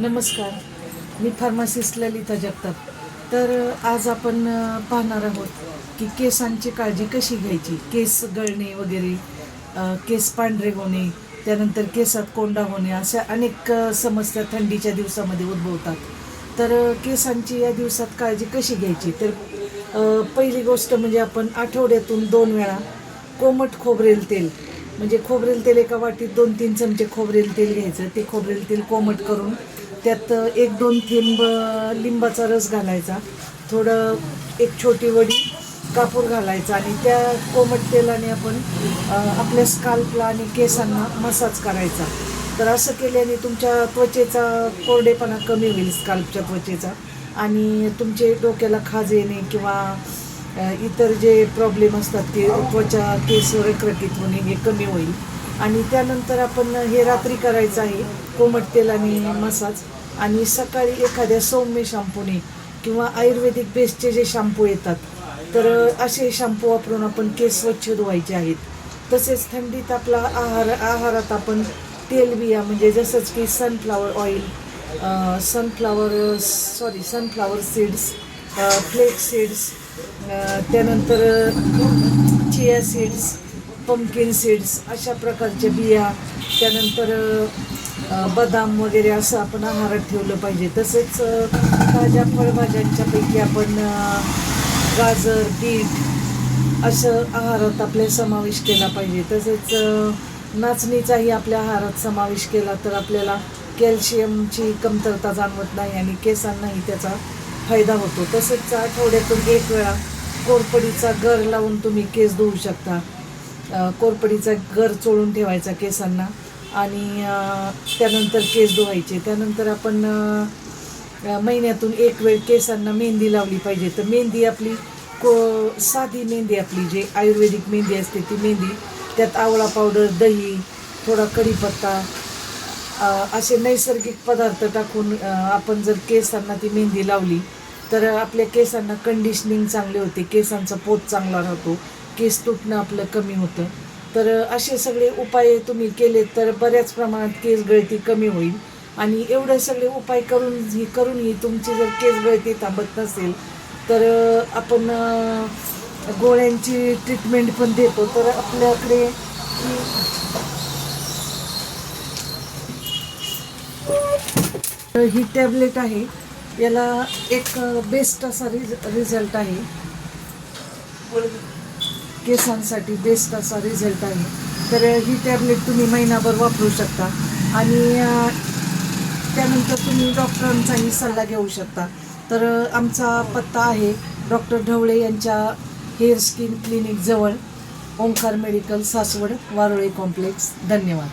नमस्कार. मी फार्मासिस्ट ललिता जगताप. तर आज आपण पाहणार आहोत की केसांची काळजी कशी घ्यायची? केस गळणे वगैरे केस पांढरे होणे त्यानंतर केसात कोंडा होणे अशा अनेक समस्या थंडीच्या दिवसामध्ये उद्भवतात. तर केसांची या दिवसात काळजी कशी घ्यायची? तर पहिली गोष्ट म्हणजे आपण आठवड्यातून दोन वेळा कोमट खोबरेल तेल म्हणजे खोबरेल तेल एका वाटीत दोन तीन चमचे खोबरेल तेल घ्यायचं. ते खोबरेल तेल कोमट करून त्यात एक दोन थेंब लिंबाचा रस घालायचा थोडं एक छोटी वडी कापूर घालायचा आणि त्या कोमट तेलाने आपण आपल्या स्काल्पला आणि केसांना मसाज करायचा. तर असं केल्याने तुमच्या त्वचेचा कोरडेपणा कमी होईल स्काल्पच्या त्वचेचा आणि तुमचे डोक्याला खाज येणे किंवा इतर जे प्रॉब्लेम असतात ते त्वचा केस रखरखीत होणे हे कमी होईल. आणि त्यानंतर आपण हे रात्री करायचं आहे. कोमट तेलाने मसाज. आणि सकाळी एखाद्या सौम्य शॅम्पूने किंवा आयुर्वेदिक बेसचे जे शॅम्पू येतात तर असे शॅम्पू वापरून आपण केस स्वच्छ धुवायचे आहेत. तसेच थंडीत आपला आहार आहारात आपण तेलबिया म्हणजे जसंच की sunflower oil sunflower sorry sunflower seeds flax seeds त्यानंतर चिया सीड्स पम्पकिन सीड्स अशा प्रकारच्या बिया त्यानंतर बदाम वगैरे असं आपण आहारात ठेवलं पाहिजे. तसेच ताज्या फळभाज्यांच्यापैकी आपण गाजर बीट असं आहारात आपल्या समावेश केला पाहिजे. तसेच नाचणीचाही आपल्या आहारात समावेश केला तर आपल्याला कॅल्शियमची कमतरता जाणवत नाही आणि केसांनाही त्याचा फायदा होतो. तसेच आठवड्यातून एक वेळा कोरपडीचा गर लावून तुम्ही केस धुवू शकता. कोरपडीचा गर चोळून ठेवायचा केसांना आणि त्यानंतर केस धुवायचे. त्यानंतर आपण महिन्यातून एक वेळ केसांना मेहंदी लावली पाहिजे. तर मेहंदी आपली को साधी मेहंदी आपली जे आयुर्वेदिक मेहंदी असते ती मेहंदी. त्यात आवळा पावडर दही थोडा कढीपत्ता असे नैसर्गिक पदार्थ टाकून आपण जर केसांना ती मेहंदी लावली तर आपल्या केसांना कंडिशनिंग चांगले होते. केसांचा पोत चांगला राहतो. केस तुटणं आपलं कमी होतं. तर असे सगळे उपाय तुम्ही केले तर बऱ्याच प्रमाणात केस गळती कमी होईल. आणि एवढे सगळे उपाय करून ही करूनही तुमची जर केस गळती थांबत नसेल तर आपण गोळ्यांची ट्रीटमेंट पण देतो. तर आपल्याकडे ही तर ही टॅबलेट आहे. याला एक बेस्ट असा रिज रिझल्ट आहे. केसांसाठी बेस्ट असा रिझल्ट आहे. तर ही टॅबलेट तुम्ही महिनाभर वापरू शकता. आणि त्यानंतर तुम्ही डॉक्टरांचाही सल्ला घेऊ शकता. तर आमचा पत्ता आहे डॉक्टर ढवळे यांच्या हेअर स्किन क्लिनिकजवळ ओंकार मेडिकल सासवड वारोळे कॉम्प्लेक्स धन्यवाद.